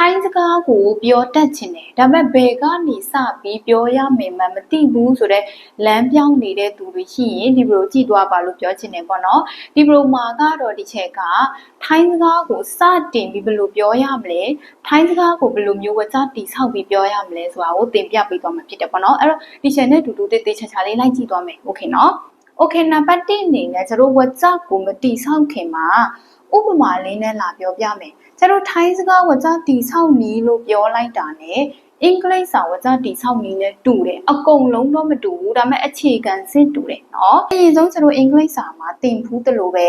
ထိုင်းစကားကိုပြောတတ်ချင်တယ်ဒါပေမဲ့ဘယ်ကနေစပြီးပြောရမယ်မှမသိဘူးဆိုတော့လမ်းပြောင်းနေတဲ့သူတွေရှိရင်ဒီဘလိုကြည့်သွားပါလို့ပြောချင်တယ်ပေါ့နော်ဒီဘလိုမှာကတော့ဒီချက်ကထိုင်းစကားကိုစတင်ပြီးဘယ်လိုပြောရမလဲထိုင်းစကားကိုဘယ်လိုမျိုးဝကြတိဆောက်ပြီးပြောရမလဲဆိုတာကိုသင်ပြပေးသွားမှာဖြစ်တယ်ပေါ့နော်အဲ့တော့ဒီချက်နဲ့တူတူတေးသေးချာချာလေးလိုက်ကြည့်သွားမယ်โอเคနော် โอเคနံပါတ်1အနေနဲ့ကျတို့ဝကြကိုမတိဆောက်ခင်မှာဥပမာလေးနဲ့လာပြောပြမယ်ကျတို့ထိုင်းစကားဝကြတိဆောက်နီးလို့ပြောလိုက်တာ ਨੇ အင်္ဂလိပ်စာဝကြတိဆောက်နီးနဲ့တူတယ်အကုန်လုံးတော့မတူဘူးဒါပေမဲ့အခြေခံစစ်တူတယ်เนาะအရင်ဆုံးကျတို့အင်္ဂလိပ်စာမှာသင်ဖူးတယ်လို့ပဲ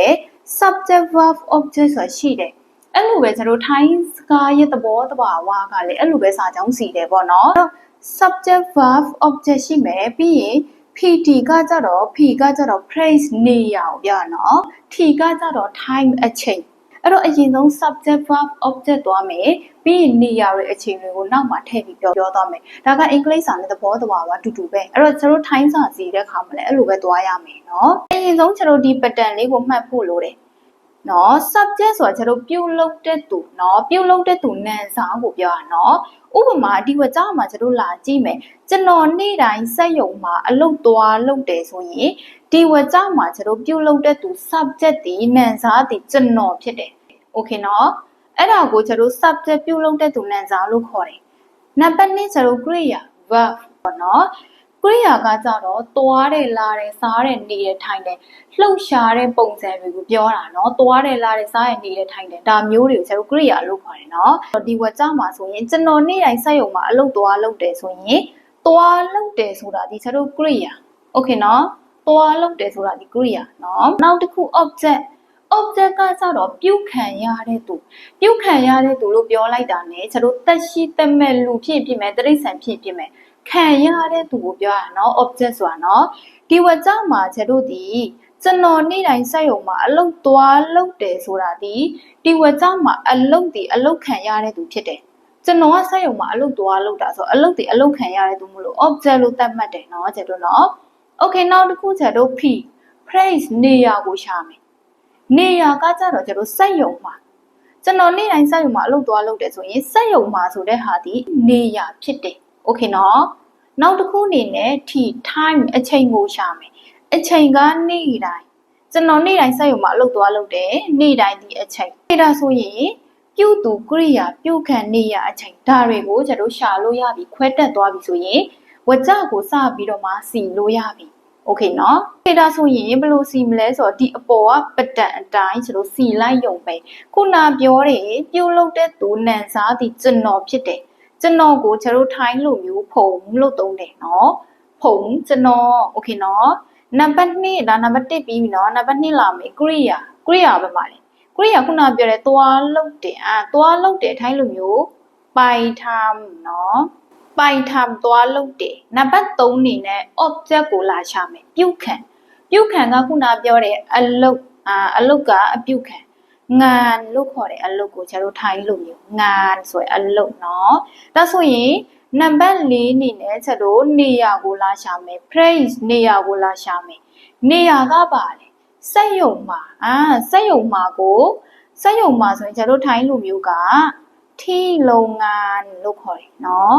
subject verb object ဆိုတာရှိတယ်အဲ့လိုပဲကျတို့ထိုင်းစကားရဲ့သဘောတဘာဝကလည်းအဲ့လိုပဲစာကြောင်းစီတယ်ပေါ့နော် subject verb object ရှိမယ်ပြီးရင် PT ကကြတော့ P ကကြတော့ place နေရာကိုပြနော် T ကကြတော့ time အချိန်အဲ့တော့အရင်ဆုံး subject verb object သွားမယ်ပြီးရင်နေရာရဲ့အချိန်တွေကိုနောက်မှထည့်ပြီးပြောပြောသွားမယ်ဒါကအင်္ဂလိပ်စာနဲ့သဘောတဘာဝတူတူပဲအဲ့တော့ကျွန်တော် time စာစီတဲ့ခါမှာလည်းအဲ့လိုပဲသွားရမယ်နော်အရင်ဆုံးကျွန်တော်ဒီ pattern လေးကိုမှတ်ဖို့လိုတယ် နော် subject ဆိုတာကျွန်တော်ပြုလုပ်တဲ့သူနော်ပြုလုပ်တဲ့သူနာမ်စာကိုပြောတာနော်ဥပမာဒီဝကြောမှာကျွန်တော်လာကြည့်မယ်ကျွန်တော်နေ့တိုင်းစက်ယုံမှာအလုပ်သွားလုပ်တယ်ဆိုရင်ဒီဝကြောမှာကျွန်တော်ပြုလုပ်တဲ့သူ subject ဒီနာမ်စာဒီကျွန်တော်ဖြစ်တယ်โอเคနော်အဲ့ဒါကိုကျွန်တော် subject ပြုလုပ်တဲ့သူနာမ်စာလို့ခေါ်တယ်နံပါတ်2ကျွန်တော် kriya verb ပေါ့နော် ကရိယာကကြတော့သွားတယ်လာတယ်စားတယ်နေတယ်ထိုင်တယ်လှုပ်ရှားတဲ့ပုံစံတွေကိုပြောတာเนาะသွားတယ်လာတယ်စားတယ်နေတယ်ထိုင်တယ်ဒါမျိုးတွေကိုကျွန်တော်ကရိယာလို့ခေါ်တယ်เนาะဒီဝက်ကြမှာဆိုရင်ကျွန်တော်နေ့တိုင်းစက်ရုံမှာအလုပ်သွားလုပ်တယ်ဆိုရင်သွားလုပ်တယ်ဆိုတာဒီကျွန်တော်ကရိယာโอเคเนาะသွားလုပ်တယ်ဆိုတာဒီကရိယာเนาะနောက်တစ်ခု object object ကစတော့ပြုခံရတဲ့သူပြုခံရတဲ့သူလို့ပြောလိုက်တာ ਨੇ ကျွန်တော်တက်ရှိတက်မဲ့လူဖြစ်ဖြစ်မဲ့တိရစ္ဆာန်ဖြစ်ဖြစ်မဲ့ ခံရတဲ့သူကိုပြောရအောင် object ဆိုတာနော်ဒီဝကြမှာကျတို့ဒီကျွန်တော်နေ့တိုင်းစက်ရုံမှာအလုတ်သွားလုပ်တယ်ဆိုတာဒီဒီဝကြမှာအလုတ်ဒီအလုတ်ခံရတဲ့သူဖြစ်တယ်ကျွန်တော်ကစက်ရုံမှာအလုတ်သွားလုပ်တာဆိုအလုတ်ဒီအလုတ်ခံရတဲ့သူမလို့ object လို့သတ်မှတ်တယ်နော်ကျတို့နော် okay နောက်တစ်ခုကျတို့ p place နေရာကိုရှာမယ်နေရာကကြတော့ကျတို့စက်ရုံမှာကျွန်တော်နေ့တိုင်းစက်ရုံမှာအလုပ်သွားလုပ်တယ်ဆိုရင်စက်ရုံမှာဆိုတဲ့ဟာဒီနေရာဖြစ်တယ် โอเคနော်နောက်တစ်ခုအနေနဲ့ t time အချိန်ကိုရှာမယ်အချိန်ကနေ့တိုင်းကျွန်တော်နေ့တိုင်းစက်ရုံမှာအလုပ်သွားလုပ်တယ်နေ့တိုင်းဒီအချိန်ဒါဆိုရင်ပြုသူကရိယာပြုခံနေရအချိန်ဒါတွေကိုကျွန်တော်ရှာလို့ရပြီခွဲတက်သွားပြီဆိုရင်ဝကြကိုစပြီးတော့မှစီလို့ရပြီโอเคเนาะဒါဆိုရင်ဘယ်လိုစီမလဲဆိုတော့ဒီအပေါ်ကပတန်အတိုင်းကျွန်တော်စီလိုက်ယုံပဲခုနပြောတယ်ပြုတ်လုတဲ့သူနန်စားဒီကျွန်တော်ဖြစ်တယ် ကျွန်တော်ကိုကျတို့ထိုင်းလိုမျိုးဖုံလို့သုံးတယ်နော်ဖုံကျွန်တော် okay နော်နံပါတ်1ဒါနံပါတ်1ပြီးပြီနော်နံပါတ်2လာမယ်ကရိယာကရိယာပဲမှာလေကရိယာခုနပြောတဲ့သွားလုတ်တယ်အာသွားလုတ်တယ်ထိုင်းလိုမျိုးပိုင်ထားနော်ပိုင်ထားသွားလုတ်တယ်နံပါတ်3နေနဲ့ object ကိုလာရှာမယ်ပြုတ်ခံပြုတ်ခံကခုနပြောတဲ့အလုတ်အာအလုတ်ကအပြုတ်ခံ ငန်လို့ခေါ်တဲ့အလုပ်ကိုကျတို့ထိုင်းလို့မျိုးငန်ဆိုတဲ့အလုပ်เนาะဒါဆိုရင်နံပါတ်၄အနေနဲ့ကျတို့နေရာကိုလာရှာမယ် praise နေရာကိုလာရှာမယ်နေရာကပါလေစက်ယုံမှာအာစက်ယုံမှာကိုစက်ယုံမှာဆိုရင်ကျတို့ထိုင်းလူမျိုးကထီလုံငန်လို့ခေါ်တယ်เนาะ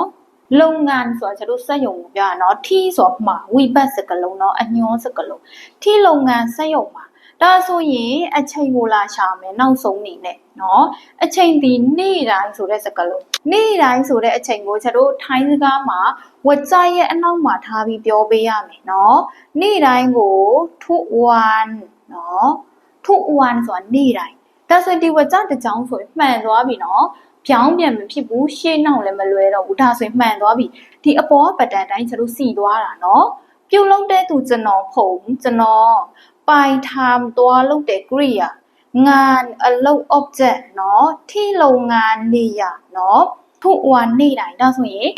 လုပ်ငန်းဆိုတာကျတို့စက်ယုံကိုပြောရအောင်ထီဆိုတော့မှာဝိပတ်စကလုံးเนาะအညွှန်းစကလုံးထီလုပ်ငန်းစက်ယုံမှာ ဒါဆိုရင်အချိန်ကိုလာရှာမယ်နောက်ဆုံးနေနဲ့နော်အချိန်ဒီနေ့တိုင်းဆိုတဲ့စကားလုံးနေ့တိုင်းဆိုတဲ့အချိန်ကိုကျွန်တော်ထိုင်းစကားမှာဝကြရဲ့အနောက်မှာထားပြီးပြောပေးရမယ်နော်နေ့တိုင်းကိုထုဝန်နော်ထုဝန်ဆိုတာနေ့တိုင်းဒါဆိုဒီဝကြတစ်ကြောင်းဆိုရင်မှန်သွားပြီနော်ပြောင်းပြန်မဖြစ်ဘူးရှေ့နောက်လည်းမလွဲတော့ဘူးဒါဆိုရင်မှန်သွားပြီဒီအပေါ်ပတန်တိုင်းကျွန်တော်စီသွားတာနော်ပြုတ်လုံးတဲ့သူကျွန်တော်ဖုံကျွန်တော် ပိုင်ထမ်သွားလုပ်တဲ့ကရိယာงานအလုပ် object เนาะที่โรงงานနေရเนาะทุกวันနေ့တိုင်းဒါဆိုရင်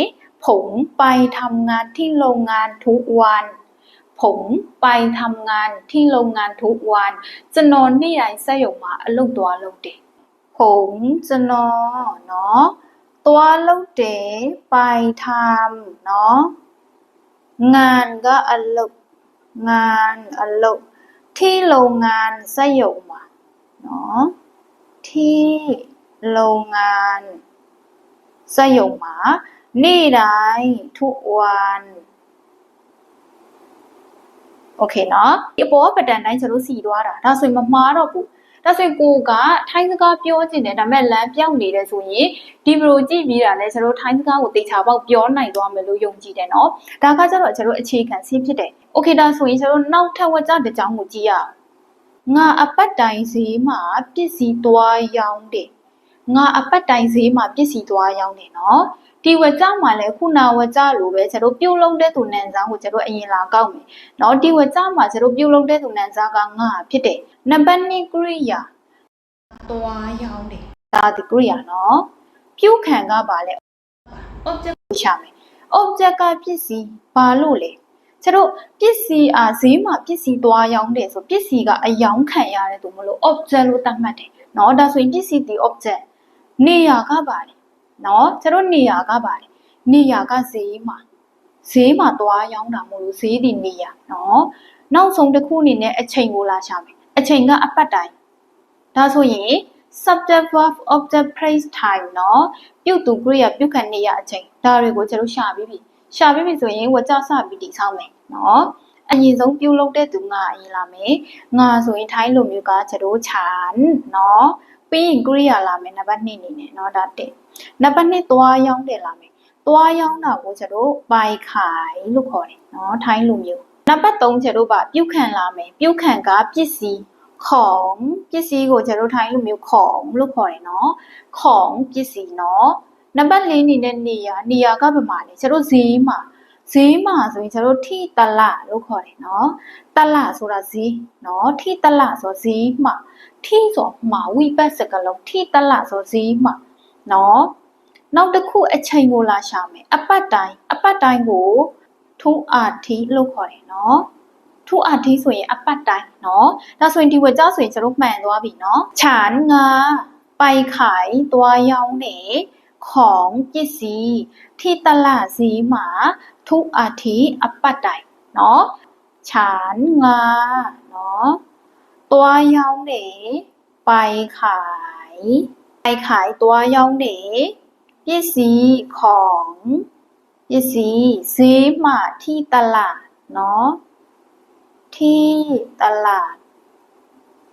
ผมไปทำงานที่โรงงานทุกวันผมไปทำงานที่โรงงานทุกวันကျွန်တော်နေ့တိုင်းစက်ရုံမှာအလုပ်သွားလုပ်တယ်ผมကျွန်တော်เนาะသွားလုပ်တယ်ไปทำเนาะงานก็အလုပ်งานအလုပ် ที่โรงงานสยมอ่ะเนาะที่โรงงาน စက်ယုံမှာနေ့တိုင်းทุกวันโอเคเนาะဒီအပေါ်ကပတန်တိုင်းကျွန်တော်စီသွားတာဒါဆိုရင်မမှားတော့ဘူး ဒါဆိုရင်ကိုကထိုင်းစကားပြောချင်တယ်ဒါပေမဲ့လမ်းပြောင်းနေတယ်ဆိုရင်ဒီဘလိုကြည့်ပြီးတာလဲကျွန်တော်ထိုင်းစကားကိုတေချာပေါက်ပြောနိုင်သွားမယ်လို့ယုံကြည်တယ်เนาะဒါကကျတော့ကျွန်တော်အခြေခံဆင်းဖြစ်တယ်โอเคဒါဆိုရင်ကျွန်တော်နောက်ထပ်ဝကြတစ်ကြောင်းကိုကြည့်ရအောင်ငါအပတ်တိုင်းဈေးမှာပစ္စည်းသွားရောင်းတယ် ငါအပတ်တိုင်ဈေးမှာပစ္စည်းသွားရောင်းနေနော်ဒီဝကြမှာလည်းခုနဝကြလိုပဲကျွန်တော်ပြုတ်လုံးတဲ့သူနန်စားကိုကျွန်တော်အရင်လာကောက်မယ်။နော်ဒီဝကြမှာကျွန်တော်ပြုတ်လုံးတဲ့သူနန်စားကငါဖြစ်တယ်။နံပါတ်2ကရိယာသွားရောင်းတယ်။ဒါဒီကရိယာနော်။ပြုတ်ခံကပါလေ object ကိုရှာမယ်။ object ကပစ္စည်းဘာလို့လဲ။ကျွန်တော်ပစ္စည်းအားဈေးမှာပစ္စည်းသွားရောင်းတယ်ဆိုပစ္စည်းကအယောင်းခံရတယ်သူမလို့ object လို့သတ်မှတ်တယ်။နော်ဒါဆိုရင်ပစ္စည်းဒီ object နေရာကပါတယ်เนาะကျတော့နေရာကပါတယ်နေရာကဈေးမှာဈေးမှာသွားရောင်းတာမို့လို့ဈေးဒီနေရာเนาะနောက်ဆုံးတစ်ခုအနေနဲ့အချိန်ကိုလာရှာမယ်အချိန်ကအပတ်တိုင်းဒါဆိုရင် subject verb object place time เนาะပြုတ်သူကရိယာပြုတ်ခံနေရအချိန်ဒါတွေကိုကျွန်တော်ရှာပြီးပြီရှာပြီးပြီဆိုရင်ဝကြစပြီးတိဆောက်မယ်เนาะအရင်ဆုံးပြုတ်လုပ်တဲ့သူငါအရင်လာမယ်ငါဆိုရင်ထိုင်းလိုမျိုးကကျွန်တော်ခြံเนาะ ပြီးရင်ကရိယာလာမယ်နံပါတ်2အနေနဲ့เนาะဒါတက်နံပါတ်2သွားရောင်းတယ်လာမယ်သွားရောင်းတာကိုကျွန်တော်ပိုင်ခိုင်လို့ခေါ်တယ်เนาะထိုင်းလိုမျိုးနံပါတ်3ကျွန်တော်ဗပြုတ်ခံလာမယ်ပြုတ်ခံကပစ္စည်းของပစ္စည်းကိုကျွန်တော်ထိုင်းလိုမျိုးของလို့ခေါ်တယ်เนาะของပစ္စည်းเนาะနံပါတ်4အနေနဲ့နေရာနေရာကဘာမှလဲကျွန်တော်ဈေးမှာ ဈေးမှာဆိုရင်ကျွန်တော်ထိတလလို့ခေါ်တယ်နော်တလဆိုတာဈေးနော်ထိတလဆိုဈေးမှာထိဆိုမှာဝိပတ်စကလုံးထိတလဆိုဈေးမှာနော်နောက်တစ်ခုအချိန်ကိုလာရှာမယ်အပတ်တိုင်းအပတ်တိုင်းကိုထုံအာထိလို့ခေါ်တယ်နော်ထုအာထိဆိုရင်အပတ်တိုင်းနော်ဒါဆိုရင်ဒီဝက်ကြောက်ဆိုရင်ကျွန်တော်မှန်သွားပြီနော်ခြံငါပိုက်ခိုင်သွားရောင်းနေ ของจีซีที่ตลาดสีหมา ทุกอาทิตย์อัปปะไดเนาะฉานงาเนาะตัวยาวเหนไปขาย ไปขายตัวยาวเหนยี่สีของยี่สีซื้มาที่ตลาดเนาะที่ตลาด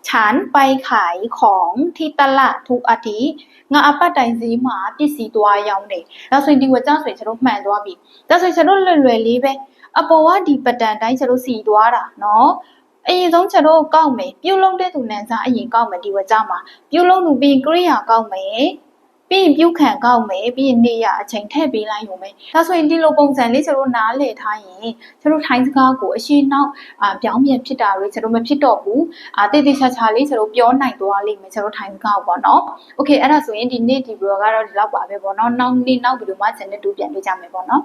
ฉันไปขายของที่ตลาดทุกอาทิตย์ငါအပတ်တိုင်းဈေးမှာပစ္စည်းသွားရောင်းတယ်ဒါဆိုရင်ဒီဝက်ကြောင့်ဆိုရင်ကျွန်တော်မှန်သွားပြီဒါဆိုရင်ကျွန်တော်လွယ်လွယ်လေးပဲအပေါ်ကဒီပတန်တိုင်းကျွန်တော်စီသွားတာเนาะအရင်ဆုံးကျွန်တော်ကောက်မယ်ပြုတ်လုံးတဲ့သူနန်းစားအရင်ကောက်မယ်ဒီဝက်ကြောင့်မှာပြုတ်လုံးသူပြီးကရိယာကောက်မယ် ပြီးရင်ပြုတ်ခံကောက်မယ်ပြီးရင်နေရအချိန်ထည့်ပေးလိုက်ရုံပဲဒါဆိုရင်ဒီလိုပုံစံလေးကျွန်တော်နားလည်ထားရင်ကျွန်တော်ထိုင်းစကားကိုအရှိနောက်အာပြောင်းပြန်ဖြစ်တာတွေကျွန်တော်မဖြစ်တော့ဘူးအာတည်တည်ချာချာလေးကျွန်တော်ပြောနိုင်သွားလိမ့်မယ်ကျွန်တော်ထိုင်းစကားကိုပေါ့နော်โอเคအဲ့ဒါဆိုရင်ဒီနေ့ဒီ blog ကတော့ဒီလောက်ပါပဲပေါ့နော်နောက်နေ့နောက်ဗီဒီယိုမှာ channel တူပြန်တွေ့ကြမယ်ပေါ့နော်